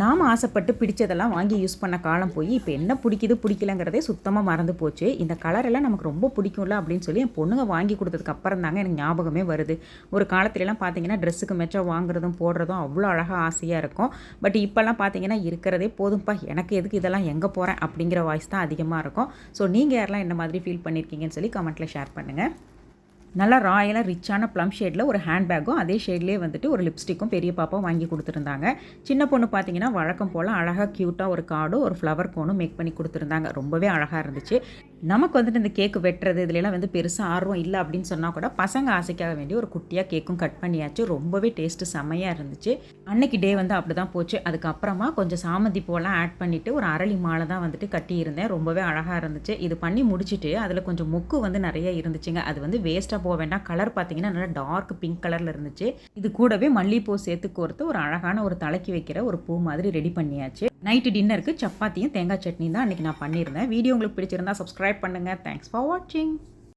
நாம் ஆசைப்பட்டு பிடிச்சதெல்லாம் வாங்கி யூஸ் பண்ண காலம் போய் இப்போ என்ன பிடிக்குது பிடிக்கலங்கிறதே சுத்தமாக மறந்து போச்சு. இந்த கலர் எல்லாம் நமக்கு ரொம்ப பிடிக்கும்ல அப்படின்னு சொல்லி என் பொண்ணுங்க வாங்கி கொடுத்ததுக்கு அப்புறம் தாங்க எனக்கு ஞாபகமே வருது. ஒரு காலத்துலலாம் பார்த்தீங்கன்னா ட்ரெஸ்ஸுக்கு மெச்சம் வாங்குறதும் போடுறதும் அவ்வளோ அழகாக ஆசையாக இருக்கும். பட் இப்போல்லாம் பார்த்தீங்கன்னா இருக்கிறதே போதும்ப்பா எனக்கு எதுக்கு இதெல்லாம் எங்கே போகிறேன் அப்படிங்கிற வாய்ஸ் தான் அதிகமாக இருக்கும். ஸோ நீங்கள் யாரெல்லாம் என்ன மாதிரி ஃபீல் பண்ணியிருக்கீங்கன்னு சொல்லி கமெண்ட்டில் ஷேர் பண்ணுங்கள் நல்லா ராயலாக ரிச்சான ப்ளம் ஷேடில் ஒரு ஹேண்ட்பேக்கும் அதே ஷேட்லேயே வந்துட்டு ஒரு லிப்ஸ்டிக்கும் பெரிய பாப்பா வாங்கி கொடுத்துருந்தாங்க. சின்ன பொண்ணு பார்த்தீங்கன்னா வழக்கம் போல் அழகாக க்யூட்டாக ஒரு கார்டும் ஒரு ஃப்ளவர் கோனும் மேக் பண்ணி கொடுத்துருந்தாங்க. ரொம்பவே அழகாக இருந்துச்சு. நமக்கு வந்துட்டு இந்த கேக்கு வெட்டுறது இதுலலாம் வந்து பெருசாக ஆர்வம் இல்லை அப்படின்னு சொன்னால் கூட பசங்க ஆசைக்காக வேண்டிய ஒரு குட்டியாக கேக்கும் கட் பண்ணியாச்சு. ரொம்பவே டேஸ்ட்டு செம்மையாக இருந்துச்சு. அன்னைக்கு டே வந்து அப்படி தான் போச்சு. அதுக்கப்புறமா கொஞ்சம் சாமந்தி பூவெல்லாம் ஆட் பண்ணிவிட்டு ஒரு அரளி மாலை தான் வந்துட்டு கட்டியிருந்தேன். ரொம்பவே அழகாக இருந்துச்சு. இது பண்ணி முடிச்சுட்டு அதில் கொஞ்சம் முக்கு வந்து நிறைய இருந்துச்சுங்க. அது வந்து வேஸ்ட்டாக போக வேண்டாம். கலர் பார்த்தீங்கன்னா நல்லா டார்க் பிங்க் கலரில் இருந்துச்சு. இது கூடவே மல்லிகைப்பூ சேர்த்து கோர்த்து ஒரு அழகான ஒரு தலைக்கு வைக்கிற ஒரு பூ மாதிரி ரெடி பண்ணியாச்சு. நைட்டு டின்னருக்கு சப்பாத்தியும் தேங்காய் சட்னி தான் அன்றைக்கி நான் பண்ணியிருந்தேன். வீடியோ உங்களுக்கு பிடிச்சிருந்தா சப்ஸ்கிரைப் பண்ணுங்கள் தேங்க்ஸ் ஃபார் வாட்சிங்